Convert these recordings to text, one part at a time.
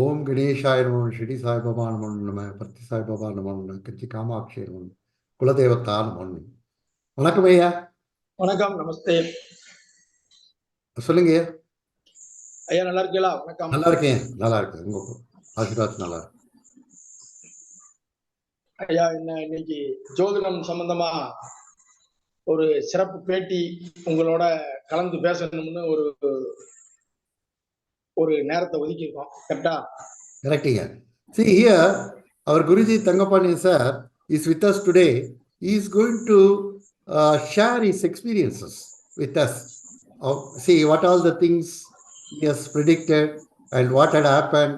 ஓம் கணேஷாய நம ஷிடி சாய்பாபா நம நம பர்த்தி சாய்பாபா நம நம கச்சி காமாட்சி நம குலதெய்வத்தா நம வணக்கம் ஐயா. வணக்கம் நமஸ்தே. சொல்லுங்க ஐயா. ஐயா நல்லா இருக்கீங்களா? வணக்கம். நல்லா இருக்கேன். நல்லா இருக்கு உங்க ஆசீர்வாத் நல்லா இருக்கு. ஐயா என்ன இன்னைக்கு ஜோதிடம் சம்பந்தமா ஒரு சிறப்பு பேட்டி உங்களோட கலந்து பேசணும்னு ஒரு ஒரு நேரத்தை ஒதுக்கியிருக்கோம். கரெக்டா கரெக்டுங்க see here our Guruji Thangapandiya sir is with us today is going to share is experiences with us see what all the things is predicted and what had happen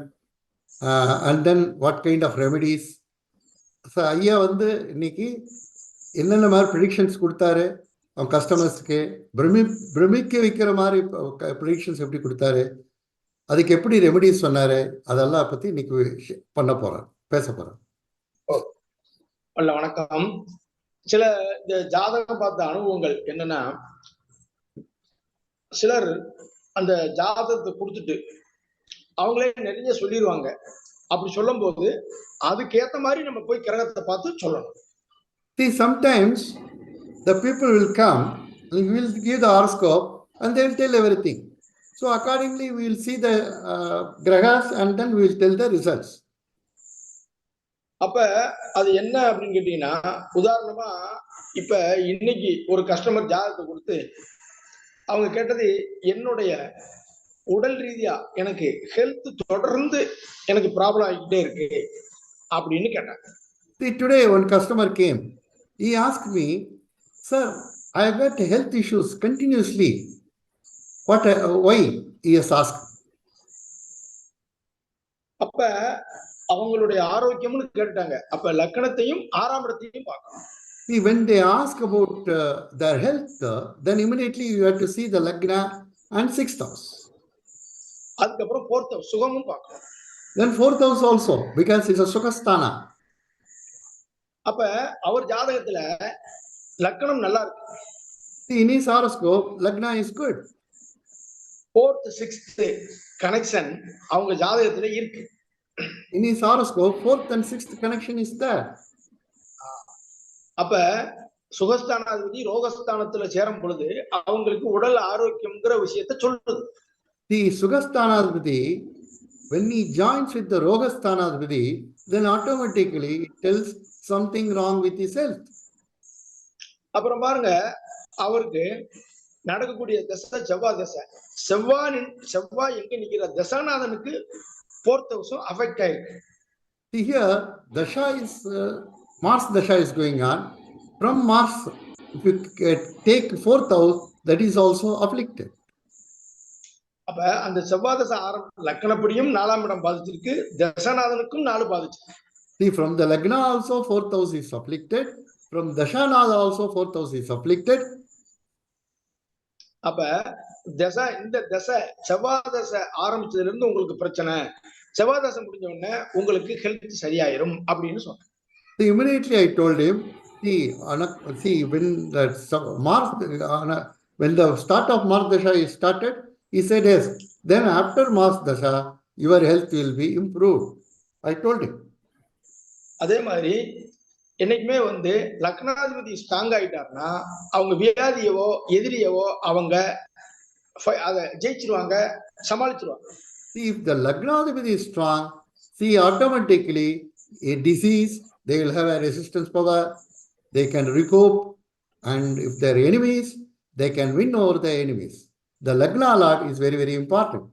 and then what kind of remedies so ஐயா வந்து இன்னைக்கு என்னென்ன மாதிரி predictions கொடுத்தாரு? அவங்க கஸ்டமர்ஸ்க்கு பிரமி பிரமிக்க வைக்கிற மாதிரி ப்ரிடிக்ஷன்ஸ் எப்படி கொடுத்தாரு? அதுக்கு எப்படி ரெமெடிஸ் சொன்னாரு? அதெல்லாம் பத்தி இன்னைக்கு பண்ண போறேன் பேச போறேன் அல்ல வணக்கம். சில இந்த ஜாதகம் பார்த்த அனுபவங்கள் என்னன்னா சிலர் அந்த ஜாதகத்தை கொடுத்துட்டு அவங்களே நிறைய சொல்லிடுவாங்க அப்படி சொல்லும் போது அதுக்கேத்த மாதிரி நம்ம போய் கிரகத்தை பார்த்து சொல்லணும். See, sometimes the people will come, will give the horoscope, and will tell everything. So accordingly, we will see the uh, grahas, and then we will tell the results. அப்ப அது என்ன அப்படின்னு கேட்டீங்கன்னா உதாரணமா இப்ப இன்னைக்கு ஒரு கஸ்டமர் ஜாதகத்தை கொடுத்து அவங்க கேட்டது என்னுடைய உடல் ரீதியா எனக்கு ஹெல்த் தொடர்ந்து எனக்கு ப்ராப்ளம் ஆகிக்கிட்டே இருக்கு அப்படின்னு கேட்டாங்க See, today one customer came. He asked me, Sir, I have got health why? He has asked. அப்ப அவங்களுடைய ஆரோக்கியம்னு கேட்டாங்க அப்ப லக்கணத்தையும் ஆறாம் இடத்தையும் பார்க்கணும் See, when they ask about uh, their health, uh, then immediately you have to see the lagna and sixth house. அதுக்கப்புறம் போர்த்த சுகமும் பார்க்கணும் Then fourth house also, because it's a Sukhasthana. அப்ப அவர் ஜாதகத்துல லக்கணம் நல்லா இருக்கு See, in his horoscope, lagna is good. Fourth sixth connection அவங்க ஜாதகத்துல இருக்கு In his horoscope, fourth and sixth connection is there. அப்ப சுகஸ்தானாதிபதி ரோகஸ்தானத்துல சேரும் பொழுது அவங்களுக்கு உடல் ஆரோக்கியம்ங்கிற விஷயத்த சொல்லுது The Sukhasthanadvati, when he joins with the Rogasthanaadvati, then automatically it tells something wrong with his health. அப்புறம் பாருங்க அவருக்கு நடக்கக்கூடிய தசை செவ்வாய் தசை செவ்வாய் நின்- செவ்வாய் எங்க நிக்கிற தசாநாதனுக்கு போர்த் ஹவுஸும் அஃபெக்ட் ஆயிருக்கு See here, Dasha is, uh, Mars Dasha is going on. From Mars, if you uh, take fourth house, that is also afflicted. அப்ப அந்த செவ்வாய் தசை ஆரம் லக்கணப்படியும் நாலாம் இடம் பாதிச்சிருக்கு தசநாதனுக்கும் நாலு பாதிச்சிருக்கு See, from the Lagna also fourth house is afflicted. From Dashanada also fourth house is afflicted. அப்ப தசை இந்த தசை செவ்வாய் தசை ஆரம்பிச்சதுல இருந்து உங்களுக்கு பிரச்சனை செவ்வாய் தசை முடிஞ்ச உடனே உங்களுக்கு ஹெல்த் சரியாயிரும் அப்படின்னு சொன்னேன் See, immediately I told him, see, Anak- see when the su- Mars, Ana- when the start of Mars Dasha is started, he said yes. Then after Mars Dasha, your health will be improved. I told him. அதே மாதிரி என்னைக்குமே வந்து லக்னாதிபதி strong ஆயிட்டாருன்னா அவங்க வியாதியவோ எதிரியவோ அவங்க அதை ஜெயிச்சிருவாங்க சமாளிச்சிருவாங்க the Lagnaadhipati is strong, see, automatically a disease, they will have a resistance power, they can recoup, and if they're enemies, they can win over the enemies. The Lagna lot is very, very important.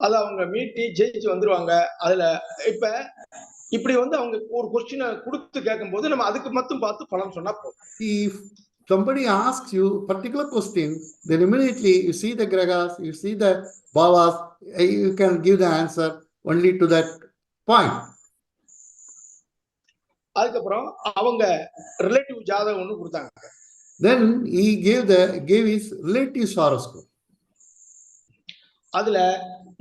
அதை அவங்க மீட்டி ஜெயிச்சு வந்துருவாங்க அதுல இப்ப இப்படி வந்து அவங்க ஒரு கொஸ்டினை கொடுத்து கேட்கும்போது நம்ம அதுக்கு மட்டும் பார்த்து பலன் சொன்னா போதும் somebody asks you particular question, then immediately you see the gragas, you see the bhavas, eh, you can give the answer only to that point. அதுக்கப்புறம் அவங்க ரிலேட்டிவ் ஜாதகம் ஒண்ணு கொடுத்தாங்க Then he gave the gave his relative horoscope. அதுல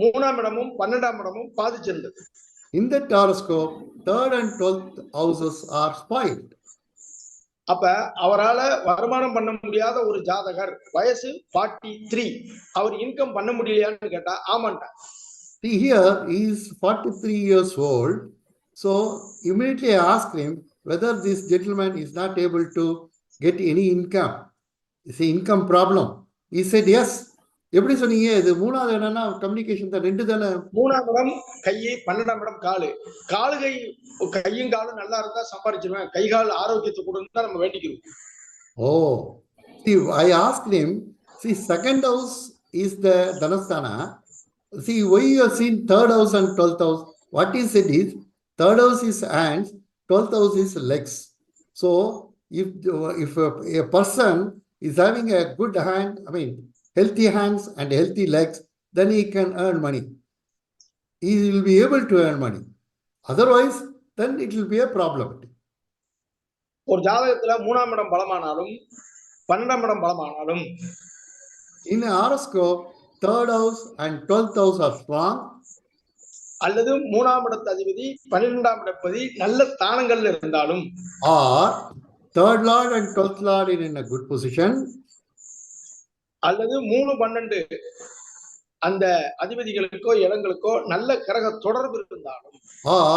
மூணாம் இடமும் பன்னெண்டாம் இடமும் பாதிச்சிருந்தது In that horoscope, third and twelfth houses are spoiled. அப்ப அவரால வருமானம் பண்ண முடியாத ஒரு ஜாதகர் வயசு ஃபார்ட்டி த்ரீ அவர் இன்கம் பண்ண முடியலையான்னு கேட்டா ஆமாண்டா See here, he is 43 years old. So immediately I asked him whether this gentleman is not able to get any income. It's an income problem. எப்படி சொன்னீங்க இது மூணாவது என்னன்னா கம்யூனிகேஷன் தான் ரெண்டு தானே மூணாம் இடம் கை பன்னெண்டாம் இடம் காலு காலு கை கையும் காலும் நல்லா இருந்தா சம்பாரிச்சிருவேன் கை கால் ஆரோக்கியத்தை கொடுன்னு தான் நம்ம வேண்டிக்கிறோம் Oh, I asked him, see, second house is the Dhanasthana. See, why you have seen third house and twelfth house? What he said is, third house is hands, twelfth house is legs. So, if, if a, a person is having a good hand, I mean, healthy hands and healthy legs, then he can earn money. He will be able to earn money. Otherwise, then it will be a problem. ஒரு ஜாதகத்துல மூணாம் இடம் பலமானாலும் பன்னெண்டாம் இடம் பலமானாலும் In a horoscope, third house and twelfth house are strong, அல்லது மூணாம் இடத்து அதிபதி பன்னிரெண்டாம் இடப்பதி நல்ல ஸ்தானங்கள்ல இருந்தாலும் or third lord and twelfth lord are in a good position, அல்லது மூணு பன்னெண்டு அந்த அதிபதிகளுக்கோ இடங்களுக்கோ நல்ல கிரக தொடர்பு இருந்தாலும் or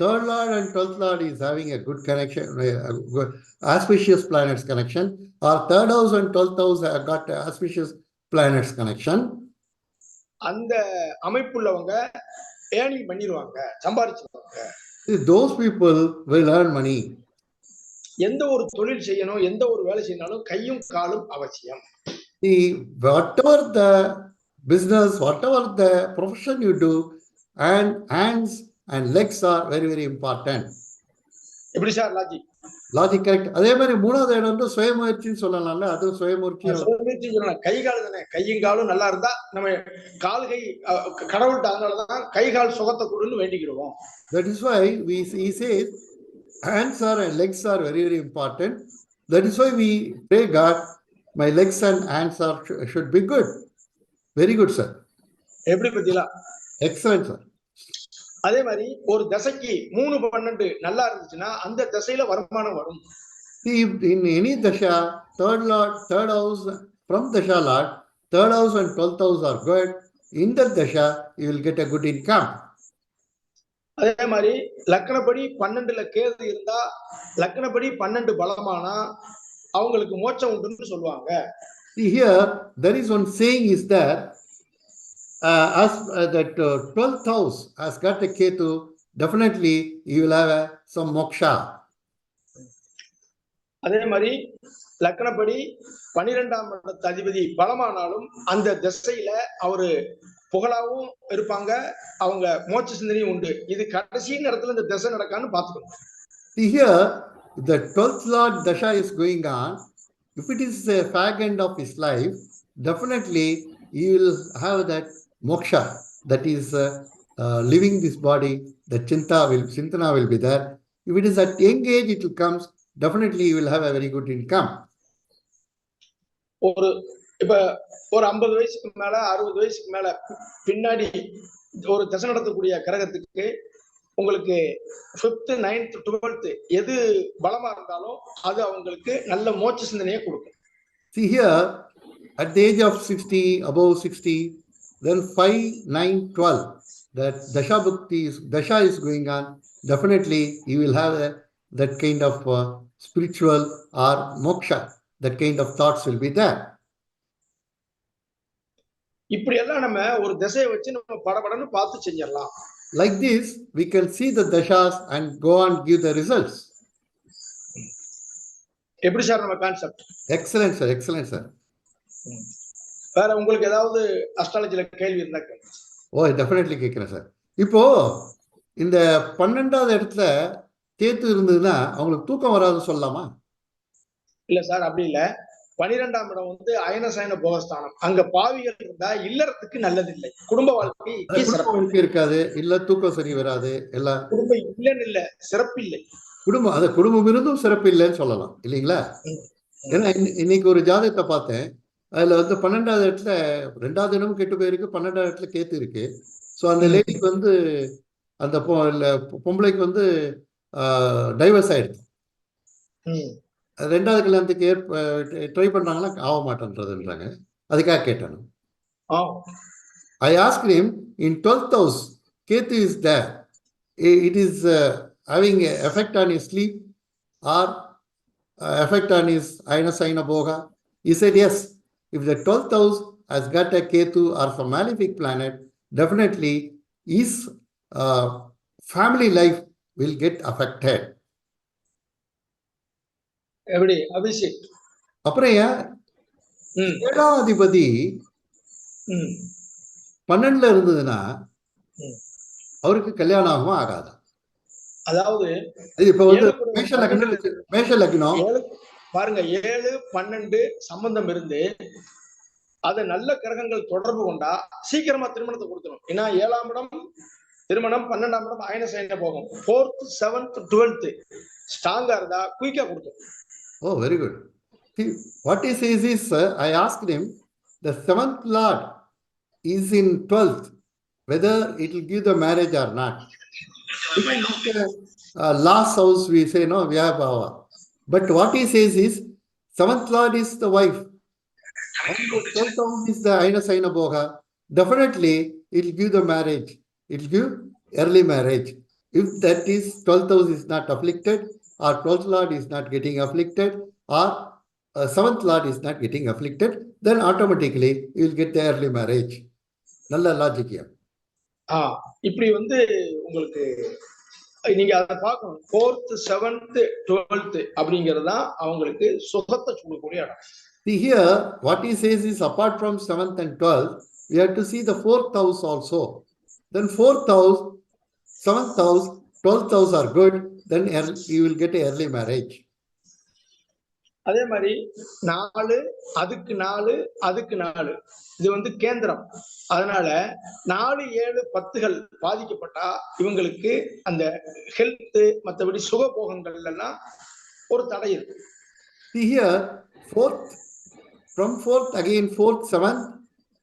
third lord and twelfth lord is having a good connection, a good auspicious planets connection, or third house and twelfth house have got a auspicious planets connection. அந்த அமைப்புள்ளவங்க ஏர்னிங் பண்ணிடுவாங்க சம்பாரிச்சிருவாங்க Those people will earn money. எந்த ஒரு தொழில் செய்யணும் எந்த ஒரு வேலை செய்யணும் கையும் காலும் அவசியம் See, whatever the business, whatever the profession you do, and hands and legs are very, very important. எப்படி சார் லாஜி லாஜிக் கரெக்ட் அதே மாதிரி மூணாவது இடம் வந்து சுயமுயற்சின்னு சொல்லலாம்ல அது சுயமுயற்சி கை கால் தானே கையும் காலும் நல்லா இருந்தா நம்ம கால் கை கடவுள்கிட்ட அதனாலதான் கை கால் சுகத்தை கொடுன்னு வேண்டிக்கிடுவோம் that is why we he says hands are and legs are very very important that is why we pray god my legs and hands are should be good very good sir எப்படி பத்திலா excellent sir அதே மாதிரி ஒரு தசைக்கு மூணு பன்னெண்டு நல்லா இருந்துச்சுன்னா அந்த திசையில வருமானம் வரும் See, if in any dasha, third lord, third house from dasha lord, third house and twelfth house are good. In that dasha, you will get a good income. அதே மாதிரி லக்கணப்படி பன்னெண்டுல கேது இருந்தா லக்கணப்படி பன்னெண்டு பலமானா அவங்களுக்கு மோட்சம் உண்டுன்னு சொல்லுவாங்க. Here, there is one saying is that uh, as uh, that uh, twelfth house has got a ketu, definitely you will have a, some moksha. அதே மாதிரி லக்கணப்படி பனிரெண்டாம் இடத்து அதிபதி பலமானாலும் அந்த திசையில அவரு புகழாவும் இருப்பாங்க அவங்க மோட்ச சிந்தனையும் உண்டு. இது கடைசி நேரத்துல இந்த திசை நடக்கான்னு பாத்துக்கணும் here, the twelfth lord dasha is going on. If it is a fag end of his life, definitely you will have that moksha that is uh, uh, leaving this body. The chinta will, chintana will be there. If it is at young age, it will comes. Definitely, you will have a very good income. ஒரு இப்ப ஒரு ஐம்பது வயசுக்கு மேல அறுபது வயசுக்கு மேல பின்னாடி ஒரு திசை நடத்தக்கூடிய கிரகத்துக்கு உங்களுக்கு ஃபிஃப்த் நைன்த் டுவெல்த் எது பலமா இருந்தாலும் அது அவங்களுக்கு நல்ல மோட்ச சிந்தனையை கொடுக்கும் See here, at the age of 60, above 60, then 5, 9, 12, that Dasha Bhakti is, Dasha is going on. Definitely, you will have a, that kind of uh, spiritual or moksha. That kind of thoughts will be there. இப்படி எல்லாம் நம்ம ஒரு திசையை வச்சு நம்ம படபடன்னு பார்த்து செஞ்சிடலாம் Like this, we can see the Dashas and go and give the results. எப்படி சார் நம்ம concept Excellent, sir. Excellent, sir. வேற உங்களுக்கு ஏதாவது அஸ்ட்ராலஜில கேள்வி இருந்தா கேளுங்க. ஓ டெஃபினெட்லி கேட்குறேன் சார் இப்போ இந்த பன்னெண்டாவது இடத்துல தேத்து இருந்ததுன்னா அவங்களுக்கு தூக்கம் வராதுன்னு சொல்லலாமா இல்ல சார் அப்படி இல்ல பனிரெண்டாம் இடம் வந்து அயன சயன போகஸ்தானம். அங்க பாவிகள் இருந்தா இல்லறத்துக்கு குடும்ப வாழ்க்கைக்கு குடும்ப வாழ்க்கை இருக்காது. இல்ல தூக்கம் சரி வராது. எல்லாம் குடும்பம் இல்லைன்னு இல்ல சிறப்பு இல்லை குடும்பம் அது குடும்பம் இருந்தும் சிறப்பு இல்லைன்னு சொல்லலாம். இல்லைங்களா. ஏன்னா இன்னை- இன்னைக்கு ஒரு ஜாதகத்தை பார்த்தேன். அதுல வந்து பன்னெண்டாவது இடத்துல ரெண்டாவது இடமும் கெட்டு போயிருக்கு பன்னெண்டாவது இடத்துல கேத்து இருக்கு. ஸோ அந்த. லேடிக்கு வந்து அந்த இல்ல, பொம்பளைக்கு வந்து டைவர்ஸ். அது ரெண்டாவது கல்யாணத்துக்கு ஏற்ப ட்ரை பண்றாங்களா ஆக மாட்டேன்றதுன்றாங்க அதுக்காக கேட்டேன் ஆ. I asked him in 12th house, Ketu is there. I- It is uh, having a effect on his sleep or uh, effect on his Ayana Boga. He said, yes. If the 12th house has got a Ketu or some malefic planet, definitely his uh, family life will get affected. எப்படி? அபிஷேக். அப்புறம் ஏன்? ஏழாம் அதிபதி பன்னெண்டுல இருந்ததுன்னா. அவருக்கு கல்யாணம் ஆகுமா? ஆகாதா? அதாவது இப்ப வந்து மேஷ லக்னம் மேஷ லக்னம். பாருங்க ஏழு பன்னெண்டு சம்பந்தம் இருந்து அது நல்ல கிரகங்கள் தொடர்பு கொண்டா சீக்கிரமா திருமணத்தை கொடுத்துரும். ஏன்னா ஏழாம் இடம் திருமணம் பன்னெண்டாம் இடம் அயன சயன போகும். ஃபோர்த் செவன்த் டுவெல்த் ஸ்ட்ராங்கா இருந்தா குயிக்கா கொடுத்துரும். Oh, very good. See, what he says is, I asked him, the seventh lord is in twelfth, whether it will give the marriage or not. Like, uh, last house we say, no, we have power. But what he says is, seventh lord is the wife. And the twelfth house is the Aina Saina Boga. Definitely, it will give the marriage. It will give early marriage. If that is, twelfth house is not afflicted, or twelfth lord is not getting afflicted, or uh, seventh lord is not getting afflicted, then automatically you will get the early marriage. நல்ல logic ஆ இப்படி வந்து உங்களுக்கு நீங்க அதை பார்க்கணும் fourth seventh twelfth அப்படிங்கிறது தான் அவங்களுக்கு சுகத்தை கொடுக்கக்கூடிய இடம் See here, what he says is apart from seventh and twelfth, we have to see the fourth house also. Then fourth house, seventh house, twelfth house are good, you will get a early marriage. அதே மாதிரி நாலு அதுக்கு நாலு அதுக்கு நாலு இது வந்து கேந்திரம் அதனால நாலு ஏழு பத்துகள் பாதிக்கப்பட்டா இவங்களுக்கு அந்த ஹெல்த் மற்றபடி சுகபோகங்கள் எல்லாம் ஒரு தடை இருக்கு here, fourth, from fourth again fourth, seventh,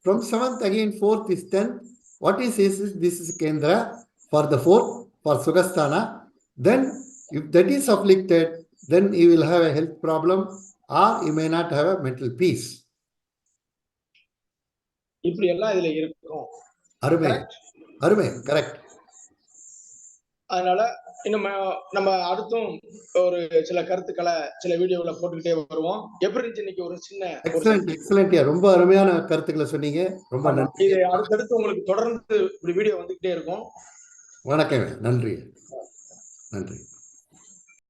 from seventh again fourth is tenth. What he says is this is Kendra for the fourth, for Sugasthana. Then if that is afflicted, then he will have a health problem or he may not have a mental peace. இப்படி எல்லாம் இதுல இருக்கும். அருமை. அருமை. Correct அதனால இன்னும் நம்ம அடுத்தும் ஒரு சில கருத்துக்களை சில வீடியோல போட்டுக்கிட்டே வருவோம். எப்படி இருந்துச்சு இன்னைக்கு ஒரு சின்ன எக்ஸலண்ட் எக்ஸலண்ட் ரொம்ப அருமையான கருத்துக்களை சொன்னீங்க. ரொம்ப. நன்றி. இது அடுத்தடுத்து உங்களுக்கு தொடர்ந்து இப்படி வீடியோ வந்துகிட்டே இருக்கும். வணக்கம் நன்றி. நன்றி